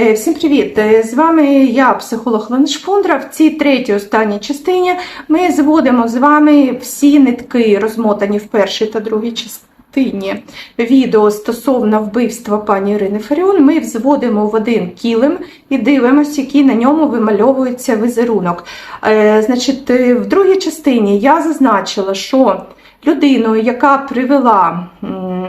Е, Всім привіт! Е, З вами я, психолог Лена Шпундра. В цій третій останній частині ми зводимо з вами всі нитки, розмотані в першій та другій частині відео стосовно вбивства пані Ірини Фаріон. Ми взводимо в один кілем і дивимося, який на ньому вимальовується візерунок. Е, Значить, в другій частині я зазначила, що Людиною, яка привела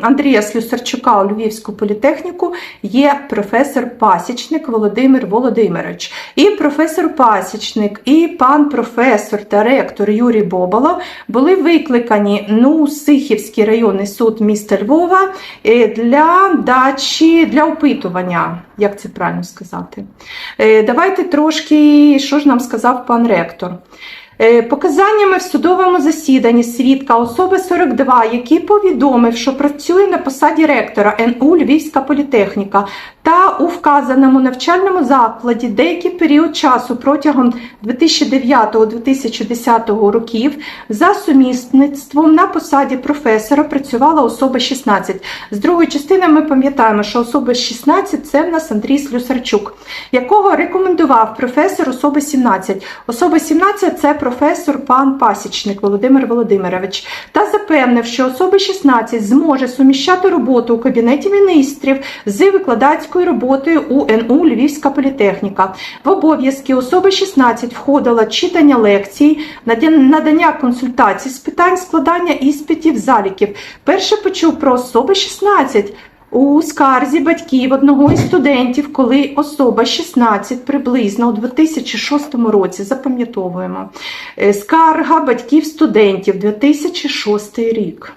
Андрія Слюсарчука у Львівську політехніку, є професор Пасічник Володимир Володимирович. І професор Пасічник, і пан професор та ректор Юрій Боболо були викликані ну, Сихівський районний суд міста Львова е, для дачі для опитування. Як це правильно сказати? Е, Давайте трошки, що ж нам сказав пан ректор. Е, Показаннями в судовому засіданні свідка особи 42, який повідомив, що працює на посаді ректора НУ Львівська політехніка та у вказаному навчальному закладі деякий період часу протягом 2009-2010 років за сумісництвом на посаді професора працювала особа 16. З другої частини ми пам'ятаємо, що особа 16 це в нас Андрій Слюсарчук, якого рекомендував професор особи 17. Особа 17 це професор пан Пасічник Володимир Володимирович та запевнив, що особа 16 зможе суміщати роботу у кабінеті міністрів з викладацькою роботою у НУ Львівська політехніка. В обов'язки особи 16 входило читання лекцій, надання консультацій з питань складання іспитів, заліків. Перше почув про особи 16 у скарзі батьків одного із студентів, коли особа 16 приблизно у 2006 році, запам'ятовуємо, е, скарга батьків студентів 2006 рік.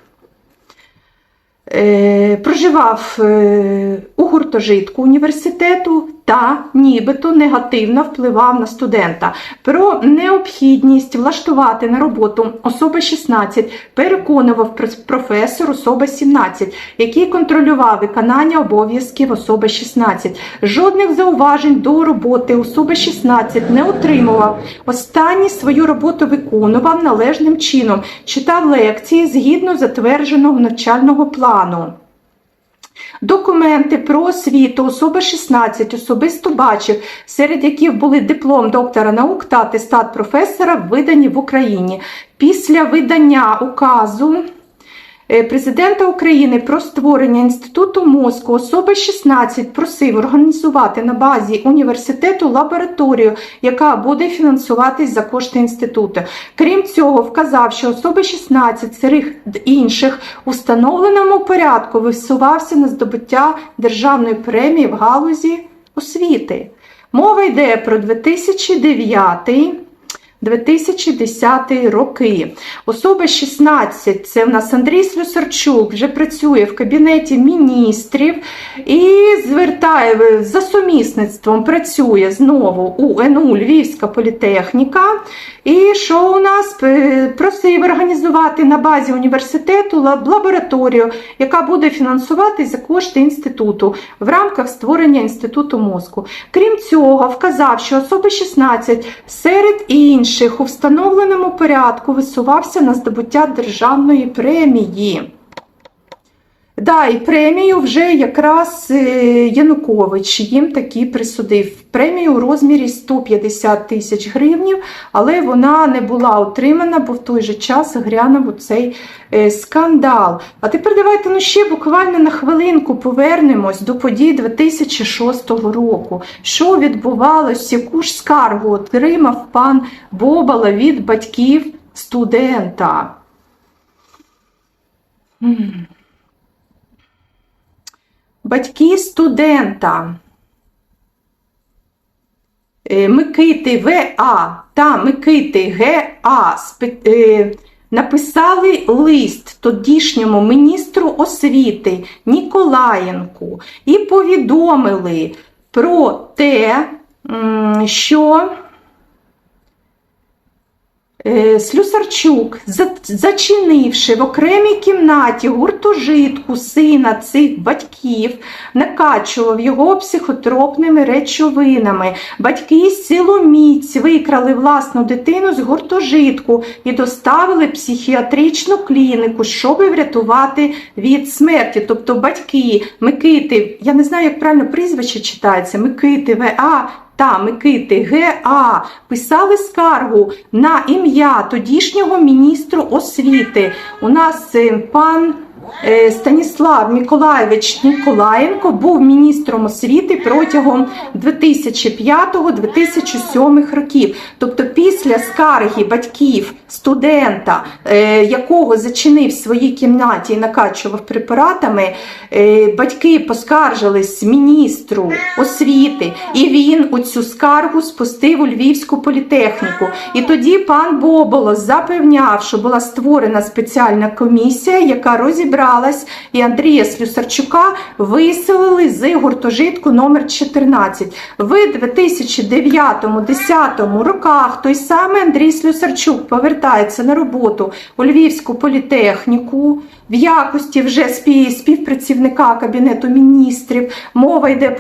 Е, Проживав е, у гуртожитку університету та нібито негативно впливав на студента. Про необхідність влаштувати на роботу особа 16 переконував професор особа 17, який контролював виконання обов'язків особи 16. Жодних зауважень до роботи особи 16 не отримував. Останній свою роботу виконував належним чином, читав лекції згідно затвердженого навчального плану. Документи про освіту особа 16 особисто бачив, серед яких були диплом доктора наук та атестат професора, видані в Україні. Після видання указу президента України про створення інституту мозку особа 16 просив організувати на базі університету лабораторію, яка буде фінансуватись за кошти інституту. Крім цього, вказав, що особа 16 серед інших у встановленому порядку висувався на здобуття державної премії в галузі освіти. Мова йде про 2009 2010 роки. Особа 16, це в нас Андрій Слюсарчук, вже працює в кабінеті міністрів і звертає за сумісництвом, працює знову у НУ Львівська політехніка. І що у нас Е, просив організувати на базі університету лабораторію, яка буде фінансуватись за кошти інституту в рамках створення інституту мозку. Крім цього, вказав, що особа 16 серед інших у встановленому порядку висувався на здобуття державної премії. Да, і премію вже якраз е, Янукович їм таки присудив. Премію у розмірі 150 тисяч гривнів, але вона не була отримана, бо в той же час грянув цей скандал. А тепер давайте ну, ще буквально на хвилинку повернемось до подій 2006 року. Що відбувалось, яку ж скаргу отримав пан Бобала від батьків студента? Батьки студента е, Микити В.А. та Микити Г.А. е, написали лист тодішньому міністру освіти Ніколаєнку і повідомили про те, що Слюсарчук, зачинивши в окремій кімнаті гуртожитку сина цих батьків, накачував його психотропними речовинами. Батьки силоміць викрали власну дитину з гуртожитку і доставили психіатричну клініку, щоб врятувати від смерті. Тобто батьки Микити, я не знаю, як правильно прізвище читається, Микити В.А. та Микити Г.А. писали скаргу на ім'я тодішнього міністру освіти. У нас е, пан Станіслав Миколаєвич Ніколаєнко був міністром освіти протягом 2005-2007 років. Тобто після скарги батьків студента, е, якого зачинив в своїй кімнаті і накачував препаратами, е, батьки поскаржились міністру освіти, і він у цю скаргу спустив у Львівську політехніку. І тоді пан Боболос запевняв, що була створена спеціальна комісія, яка розібралась, і Андрія Слюсарчука виселили з гуртожитку номер 14. В 2009-2010 роках той самий Андрій Слюсарчук повертається на роботу у Львівську політехніку в якості вже спів- співпрацівника Кабінету міністрів. Мова йде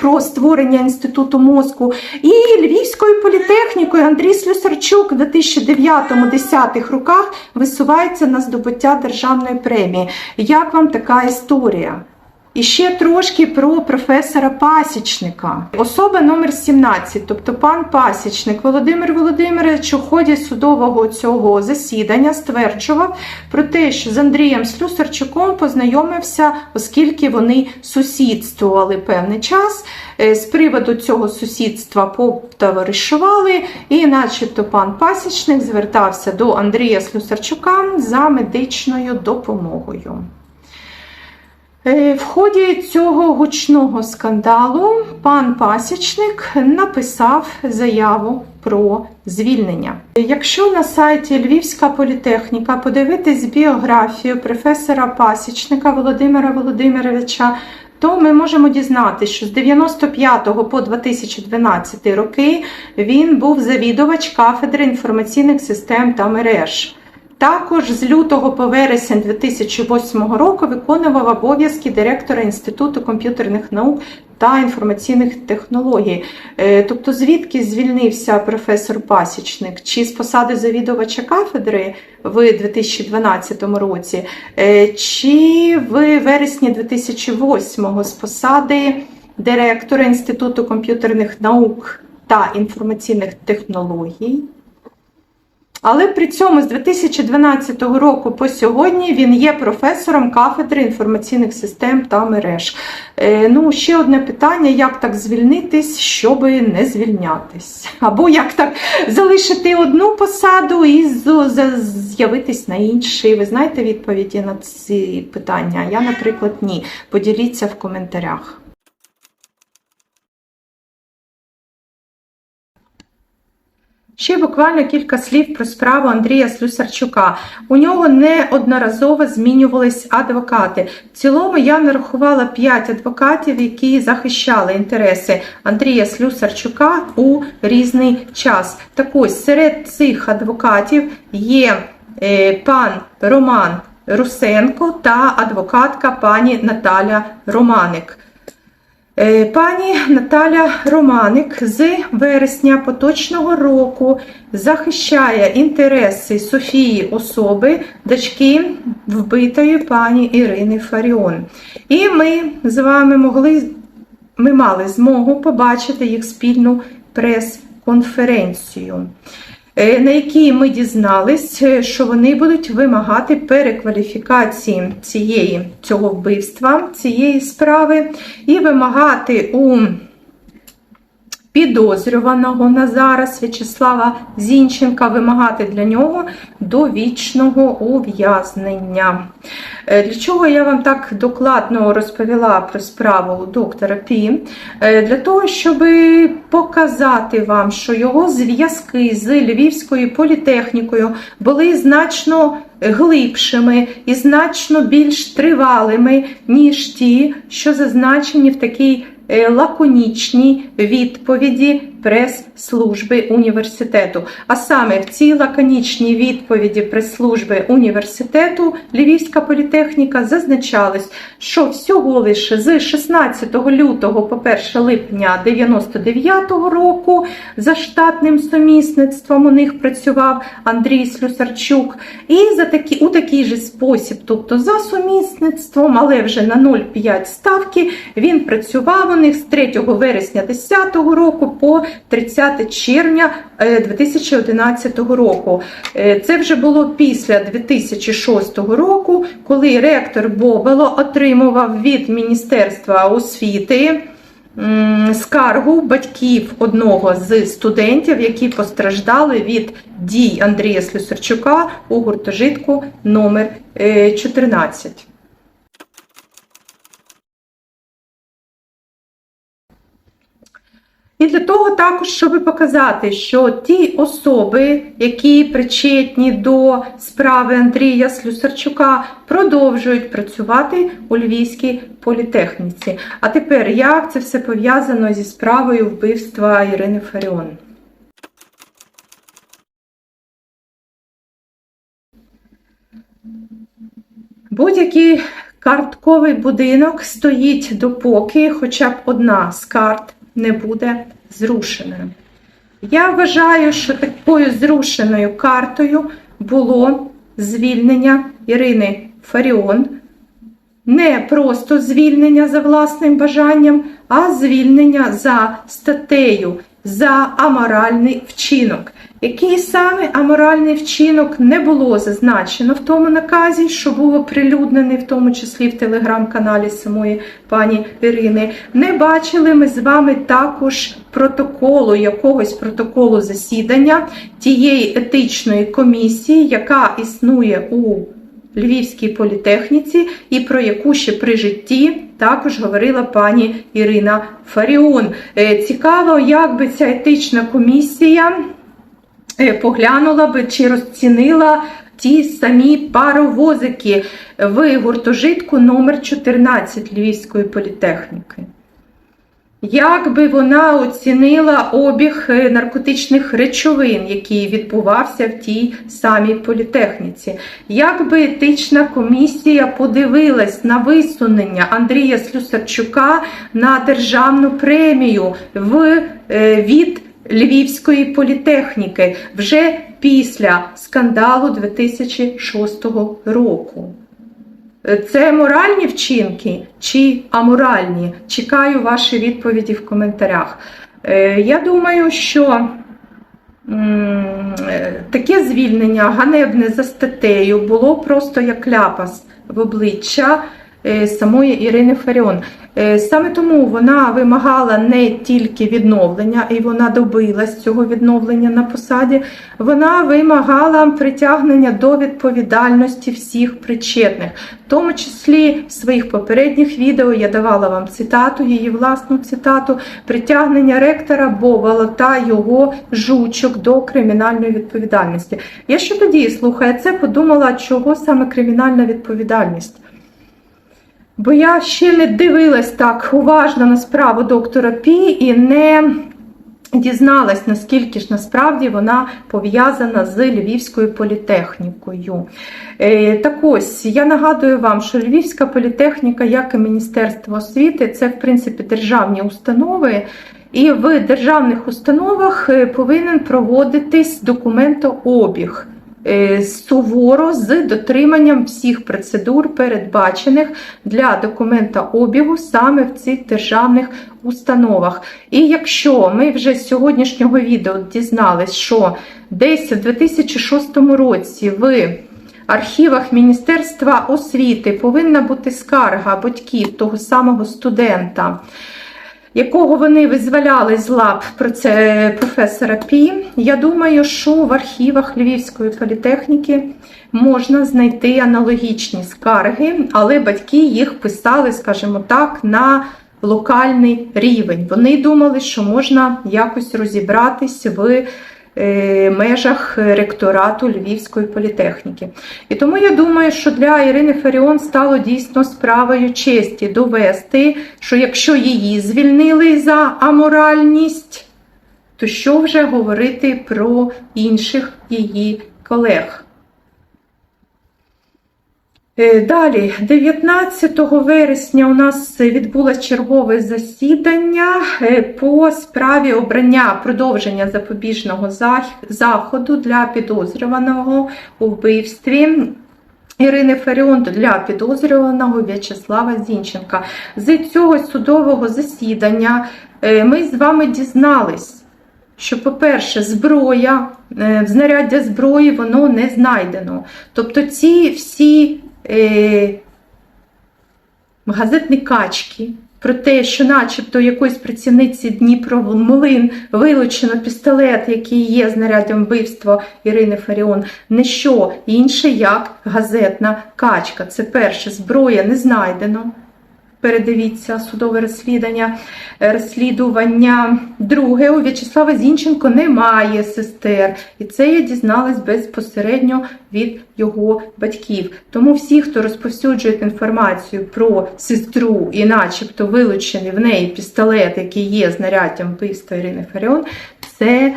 про створення інституту мозку. І Львівською політехнікою Андрій Слюсарчук в 2009-2010 роках висувається на здобуття державної премії. Як вам така історія? І ще трошки про професора Пасічника. Особа номер 17, тобто пан Пасічник Володимир Володимирович у ході судового цього засідання стверджував про те, що з Андрієм Слюсарчуком познайомився, оскільки вони сусідствували певний час. Е, З приводу цього сусідства потоваришували, і начебто пан Пасічник звертався до Андрія Слюсарчука за медичною допомогою. Е, В ході цього гучного скандалу пан Пасічник написав заяву про звільнення. Якщо на сайті Львівська політехніка подивитись біографію професора Пасічника Володимира Володимировича, то ми можемо дізнатися, що з 95 по 2012 роки він був завідувач кафедри інформаційних систем та мереж. Також з лютого по вересень 2008 року виконував обов'язки директора Інституту комп'ютерних наук та інформаційних технологій. Е, Тобто, звідки звільнився професор Пасічник? Чи з посади завідувача кафедри в 2012 році, е, чи в вересні 2008 з посади директора Інституту комп'ютерних наук та інформаційних технологій? Але при цьому з 2012 року по сьогодні він є професором кафедри інформаційних систем та мереж. Е, ну, ще одне питання: як так звільнитись, щоб не звільнятись? Або як так залишити одну посаду і з'явитись на іншій? Ви знаєте відповіді на ці питання? Я, наприклад, ні. Поділіться в коментарях. Ще буквально кілька слів про справу Андрія Слюсарчука. У нього неодноразово змінювались адвокати. В цілому я нарахувала 5 адвокатів, які захищали інтереси Андрія Слюсарчука у різний час. Так ось серед цих адвокатів є е, пан Роман Русенко та адвокатка пані Наталя Романик. Е, Пані Наталя Романик з вересня поточного року захищає інтереси Софії особи, дочки вбитої пані Ірини Фаріон. І ми з вами могли, ми мали змогу побачити їх спільну прес-конференцію. Е, На якій ми дізнались, е, що вони будуть вимагати перекваліфікації цієї цього вбивства, цієї справи, і вимагати у підозрюваного на зараз В'ячеслава Зінченка вимагати для нього довічного ув'язнення. Е, Для чого я вам так докладно розповіла про справу доктора Пі? Е, Для того, щоб показати вам, що його зв'язки з Львівською політехнікою були значно глибшими і значно більш тривалими, ніж ті, що зазначені в такій е, лаконічній відповіді прес-служби університету. А саме в цій лаконічній відповіді прес-служби університету Львівська політехніка зазначалось, що всього лише з 16 лютого по 1 липня 99-го року за штатним сумісництвом у них працював Андрій Слюсарчук. І за такі, у такий же спосіб, тобто за сумісництвом, але вже на 0,5 ставки, він працював у них з 3 вересня 2010 року по 30 червня е, 2011 року. Е, Це вже було після 2006 року, коли ректор Бобело отримував від Міністерства освіти скаргу батьків одного з студентів, які постраждали від дій Андрія Слюсарчука у гуртожитку номер е, 14. І для того також, щоб показати, що ті особи, які причетні до справи Андрія Слюсарчука, продовжують працювати у Львівській політехніці. А тепер як це все пов'язано зі справою вбивства Ірини Фаріон? Будь-який картковий будинок стоїть допоки хоча б одна з карт не буде зрушеною. Я вважаю, що такою зрушеною картою було звільнення Ірини Фаріон. Не просто звільнення за власним бажанням, а звільнення за статтею, за аморальний вчинок. Який саме аморальний вчинок не було зазначено в тому наказі, що був оприлюднений, в тому числі в телеграм-каналі самої пані Ірини. Не бачили ми з вами також протоколу, якогось протоколу засідання тієї етичної комісії, яка існує у Львівській політехніці, і про яку ще при житті також говорила пані Ірина Фаріон. Е, Цікаво, як би ця етична комісія поглянула би чи розцінила ті самі паровозики в гуртожитку номер 14 Львівської політехніки. Як би вона оцінила обіг е, наркотичних речовин, який відбувався в тій самій політехніці? Як би етична комісія подивилась на висунення Андрія Слюсарчука на державну премію в, е, від Львівської політехніки вже після скандалу 2006 року? Це моральні вчинки чи аморальні? Чекаю ваші відповіді в коментарях. Е, Я думаю, що е, таке звільнення ганебне за статтею було просто як ляпас в обличчя самої Ірини Фаріон. Е, Саме тому вона вимагала не тільки відновлення, і вона добилась цього відновлення на посаді. Вона вимагала притягнення до відповідальності всіх причетних, в тому числі в своїх попередніх відео я давала вам цитату, її власну цитату, притягнення ректора Бовала та його жучок до кримінальної відповідальності. Я ще тоді, слухая це, подумала, чого саме кримінальна відповідальність. Бо я ще не дивилась так уважно на справу доктора Пі і не дізналась, наскільки ж насправді вона пов'язана з Львівською політехнікою. Е, Так ось, я нагадую вам, що Львівська політехніка, як і Міністерство освіти, це, в принципі, державні установи. І в державних установах е, повинен проводитись документообіг суворо з дотриманням всіх процедур, передбачених для документообігу саме в цих державних установах. І якщо ми вже з сьогоднішнього відео дізнались, що десь у 2006 році в архівах Міністерства освіти повинна бути скарга батьків того самого студента якого вони визволяли з лап професора Пі. Я думаю, що в архівах Львівської політехніки можна знайти аналогічні скарги, але батьки їх писали, скажімо так, на локальний рівень. Вони думали, що можна якось розібратись в межах ректорату Львівської політехніки. І тому я думаю, що для Ірини Фаріон стало дійсно справою честі довести, що якщо її звільнили за аморальність, то що вже говорити про інших її колег? Е, Далі, 19 вересня у нас відбулось чергове засідання е, по справі обрання продовження запобіжного заходу для підозрюваного у вбивстві Ірини Фаріон для підозрюваного В'ячеслава Зінченка. З цього судового засідання е, ми з вами дізнались, що, по-перше, зброя, знаряддя зброї воно не знайдено. Тобто ці всі газетні качки про те, що начебто якоїсь працівниці Дніпромлин вилучено пістолет, який є знаряддям вбивства Ірини Фаріон, не що інше, як газетна качка. Це перше, зброя не знайдено. Передивіться судове розслідування. е, розслідування. Друге, у В'ячеслава Зінченко немає сестер, і це я дізналась безпосередньо від його батьків. Тому всі, хто розповсюджує інформацію про сестру і, начебто, вилучений в неї пістолет, який є знаряддям вбивства Ірини Фаріон, це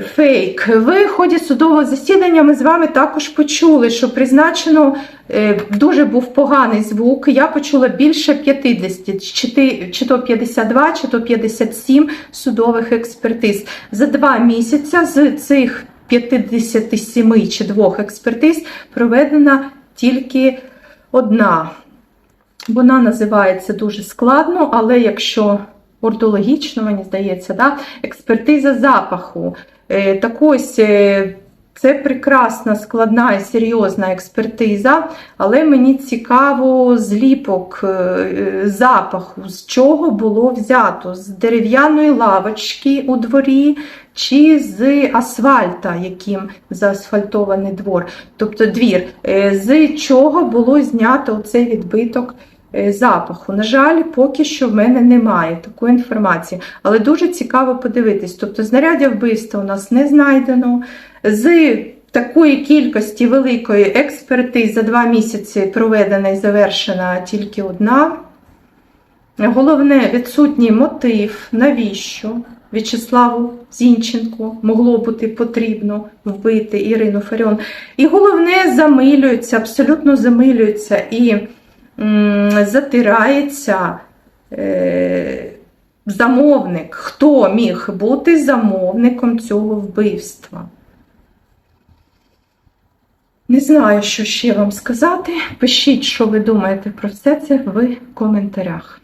Фейк. В ході судового засідання ми з вами також почули, що призначено е, дуже був поганий звук. Я почула більше 50, чи то 52, чи то 57 судових експертиз. За два місяці з цих 57 чи двох експертиз проведена тільки одна. Вона називається дуже складно, але якщо ордологічно, мені здається, да? експертиза запаху. Е, Так ось е, це прекрасна, складна і серйозна експертиза, але мені цікаво зліпок е, запаху, з чого було взято: з дерев'яної лавочки у дворі чи з асфальта, яким заасфальтований двор. Тобто двір, з чого було знято цей відбиток запаху. На жаль, поки що в мене немає такої інформації, але дуже цікаво подивитись. Тобто, знаряддя вбивства у нас не знайдено. З такої кількості великої експертиз за два місяці проведена і завершена тільки одна. Головне, відсутній мотив, навіщо В'ячеславу Зінченку могло бути потрібно вбити Ірину Фаріон. І головне, замилюється, абсолютно замилюється і затирається е, замовник. Хто міг бути замовником цього вбивства? Не знаю, що ще вам сказати. Пишіть, що ви думаєте про все це в коментарях.